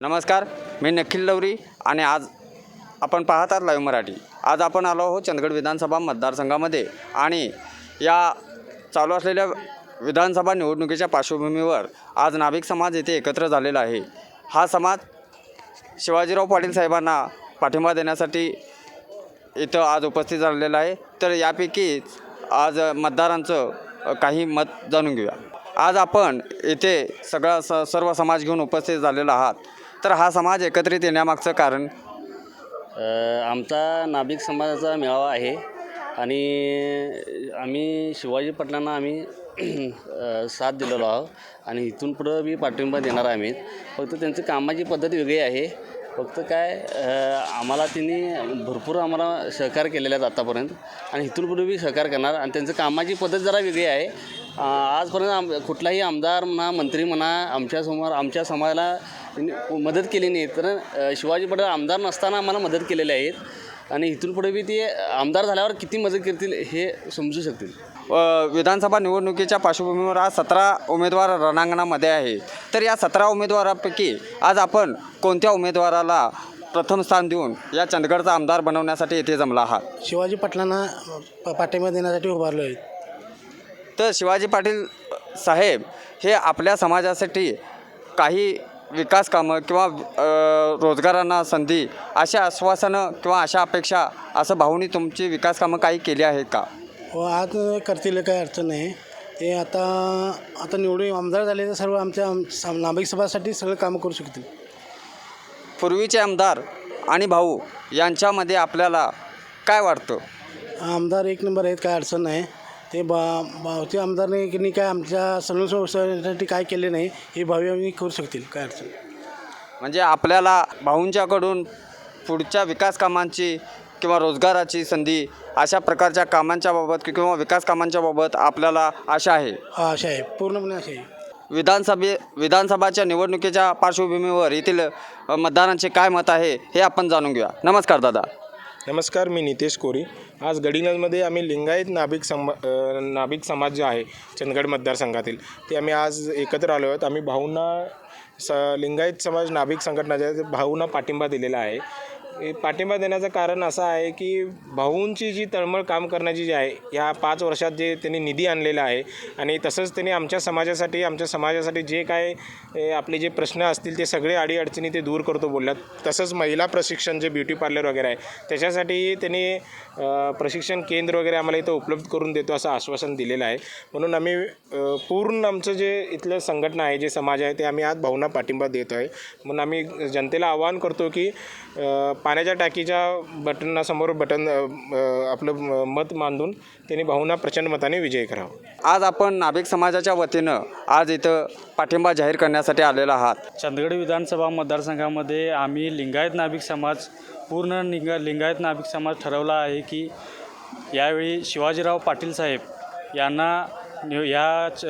नमस्कार मी निखिल लवरी आणि आज आपण पाहत आहात लाईव्ह मराठी. आज आपण आलो आहोत चंदगड विधानसभा मतदारसंघामध्ये आणि या चालू असलेल्या विधानसभा निवडणुकीच्या पार्श्वभूमीवर आज नाभिक समाज येथे एकत्र झालेला आहे. हा समाज शिवाजीराव पाटील साहेबांना पाठिंबा देण्यासाठी इथं आज उपस्थित झालेला आहे. तर यापैकीच आज मतदारांचं काही मत जाणून घेऊया. आज आपण इथे सगळा स सर्व समाज घेऊन उपस्थित झालेला आहात. तर हा समाज एकत्रित येण्यामागचं कारण? आमचा नाभिक समाजाचा मेळावा आहे आणि आम्ही शिवाजी पाटलांना आम्ही साथ दिलेलो आहोत आणि इथून पुढं बी पाठिंबा देणार आहे आम्ही. फक्त त्यांची कामाची पद्धत वेगळी आहे. फक्त काय आम्हाला त्यांनी भरपूर आम्हाला सहकार्य केलेला आहे आत्तापर्यंत आणि इथून पुढे मी सहकार करणार आणि त्यांचं कामाची पद्धत जरा वेगळी आहे. आजपर्यंत आम कुठलाही आमदार म्हणा मंत्री म्हणा आमच्यासमोर आमच्या समाजाला त्यांनी मदत केली नाही तर शिवाजी पाटील आमदार नसताना आम्हाला मदत केलेले आहेत आणि इथून पुढे बी ते आमदार झाल्यावर किती मदत करतील हे समजू शकतील. विधानसभा निवडणुकीच्या पार्श्वभूमीवर आज सतरा उमेदवार रणांगणामध्ये आहे तर या सतरा उमेदवारापैकी आज आपण कोणत्या उमेदवाराला प्रथम स्थान देऊन या चंदगडचा आमदार बनवण्यासाठी येथे जमला आहात? शिवाजी पाटलांना पाठिंबा देण्यासाठी उभारलो आहे. तर शिवाजी पाटील साहेब हे आपल्या समाजासाठी काही विकास कामं किंवा रोजगारांना संधी अशा आश्वासनं किंवा अशा अपेक्षा असं भाऊनी तुमची विकास कामं काही केली आहेत का? व आज करतील काही अडचण नाही. ते आता आता निवडून आमदार झाले तर सर्व आमच्या आम- नाभिक सभासाठी सगळं कामं करू शकतील. पूर्वीचे आमदार आणि भाऊ यांच्यामध्ये आपल्याला काय वाटतं? आमदार एक नंबर आहेत काय अडचण नाही. ते बा आमदारने की नाही काय आमच्या सणसाठी काय केले नाही हे भावी आम्ही करू शकतील काय अडचण. म्हणजे आपल्याला भाऊंच्याकडून पुढच्या विकास कामांची किंवा रोजगाराची संधी अशा प्रकारच्या कामांच्या बाबत किंवा विकास कामांच्या बाबत आपल्याला आशा आहे? हा अशा आहे पूर्णपणे अशा आहे. विधानसभे विधानसभाच्या निवडणुकीच्या पार्श्वभूमीवर येथील अ, मतदारांचे काय मत आहे हे आपण जाणून घेऊया. नमस्कार दादा. नमस्कार मी नितेश कोरी. आज गडिंगलमध्ये आम्ही लिंगायत नाभिक सम नाभिक समाज जे आहे चंदगड मतदारसंघातील ते आम्ही आज एकत्र आलो आहोत. आम्ही भाऊंना स लिंगायत समाज नाभिक संघटनाच्या भाऊंना पाठिंबा दिलेला आहे. हे पाठिंबा देण्याचं कारण असं आहे की भाऊंची जी तळमळ काम करण्याची जी आहे ह्या पाच वर्षात जे त्यांनी निधी आणलेला आहे आणि तसंच त्यांनी आमच्या समाजासाठी आमच्या समाजासाठी जे काय आपले जे प्रश्न असतील ते सगळे अडीअडचणी ते दूर करतो बोलल्यात. तसंच महिला प्रशिक्षण जे ब्युटी पार्लर वगैरे आहे त्याच्यासाठी त्यांनी प्रशिक्षण केंद्र वगैरे आम्हाला इथं उपलब्ध करून देतो असं आश्वासन दिलेलं आहे. म्हणून आम्ही पूर्ण आमचं जे इथलं संघटना आहे जे समाज आहे ते आम्ही आज भाऊंना पाठिंबा देतो आहे म्हणून आम्ही जनतेला आवाहन करतो की पाण्याच्या टाकीच्या बटनासमोर बटन आपलं म- मत मांडून त्यांनी भावना प्रचंड मताने विजय करावा. आज आपण नाभिक समाजाच्या वतीनं आज इथं पाठिंबा जाहीर करण्यासाठी आलेला आहात. चंदगड विधानसभा मतदारसंघामध्ये आम्ही लिंगायत नाभिक समाज पूर्ण लिंग लिंगायत नाभिक समाज ठरवला आहे की यावेळी शिवाजीराव पाटील साहेब यांना निव या च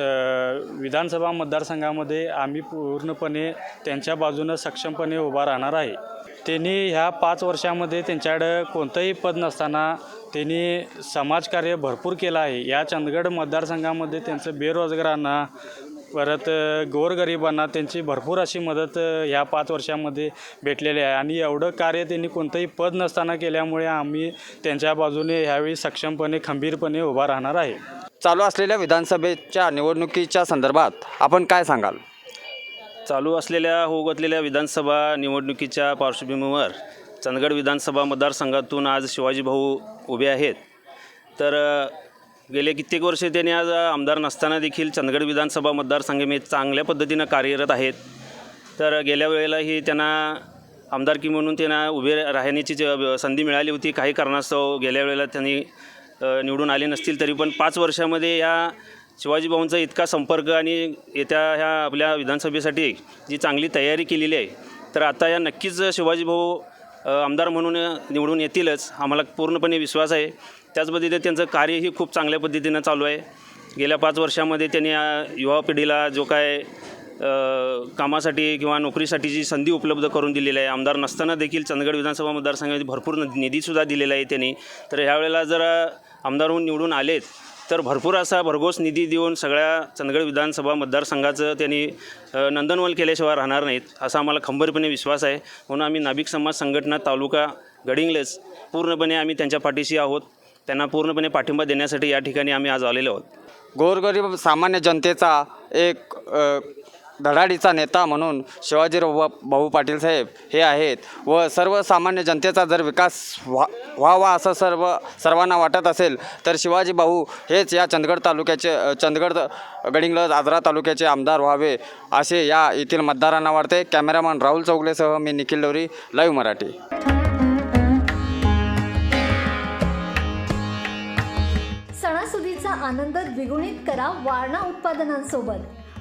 विधानसभा मतदारसंघामध्ये आम्ही पूर्णपणे त्यांच्या बाजूनं सक्षमपणे उभा राहणार आहे. त्यांनी ह्या पाच वर्षामध्ये त्यांच्याकडं कोणतंही पद नसताना त्यांनी समाजकार्य भरपूर केलं आहे. या चंदगड मतदारसंघामध्ये त्यांचं बेरोजगारांना परत गोरगरिबांना त्यांची भरपूर अशी मदत ह्या पाच वर्षामध्ये भेटलेली आहे. आणि एवढं कार्य त्यांनी कोणतंही पद नसताना केल्यामुळे आम्ही त्यांच्या बाजूने ह्यावेळी सक्षमपणे खंबीरपणे उभा राहणार आहे. चालू असलेल्या विधानसभेच्या निवडणुकीच्या संदर्भात आपण काय सांगाल? चालू असलेल्या होगतलेल्या विधानसभा निवडणुकीच्या पार्श्वभूमीवर चंदगड विधानसभा मतदारसंघातून आज शिवाजी भाऊ उभे आहेत. तर गेले कित्येक वर्ष त्यांनी आज आमदार नसताना देखील चंदगड विधानसभा मतदारसंघामध्ये चांगल्या पद्धतीनं कार्यरत आहेत. तर गेल्या वेळेलाही त्यांना आमदारकी म्हणून त्यांना उभे राहण्याची ज- संधी मिळाली होती काही कारणास्तव गेल्या वेळेला त्यांनी निवडून आले नसतील तरी पण पाच वर्षामध्ये या शिवाजी भाऊंचा इतका संपर्क आणि येत्या ह्या आपल्या विधानसभेसाठी जी चांगली तयारी केलेली आहे तर आता या नक्कीच शिवाजी भाऊ आमदार म्हणून निवडून येतीलच आम्हाला पूर्णपणे विश्वास आहे. त्याच पद्धतीने त्यांचं कार्यही खूप चांगल्या पद्धतीनं चालू आहे. गेल्या पाच वर्षामध्ये त्यांनी या युवा पिढीला जो काय कामासाठी किंवा नोकरीसाठी जी संधी उपलब्ध करून दिलेली आहे आमदार नसताना देखील चंदगड विधानसभा मतदारसंघामध्ये भरपूर निधीसुद्धा दिलेला आहे त्यांनी. तर ह्यावेळेला जर आमदार होऊन निवडून आलेत तर भरपूर असा भरघोस निधी देऊन सगळ्या चंदगड विधानसभा मतदारसंघाचं त्यांनी नंदनवल नंदनवन केल्याशिवाय राहणार नाहीत असा आम्हाला खंबीरपणे विश्वास आहे. म्हणून आम्ही नाभिक समाज संघटना तालुका गडिंगलेच पूर्णपणे आम्ही त्यांच्या पाठीशी आहोत. त्यांना पूर्णपणे पाठिंबा देण्यासाठी या ठिकाणी आम्ही आज आलेलो आहोत. गोरगरीब सामान्य जनतेचा एक धडाडीचा नेता म्हणून शिवाजीराव भाऊ पाटील साहेब हे आहेत व सर्वसामान्य जनतेचा जर विकास व्हा व्हावा असं सर्व सर्वांना वाटत असेल तर शिवाजी भाऊ हेच या चंदगड तालुक्याचे चंदगड गडिंगलज आजरा तालुक्याचे आमदार व्हावे असे या येथील मतदारांना वाटते. कॅमेरामॅन राहुल चौगलेसह मी निखिल लोरी लाईव्ह मराठी. सणासुदीचा आनंद द्विगुणित करा वारणा उत्पादनांसोबत.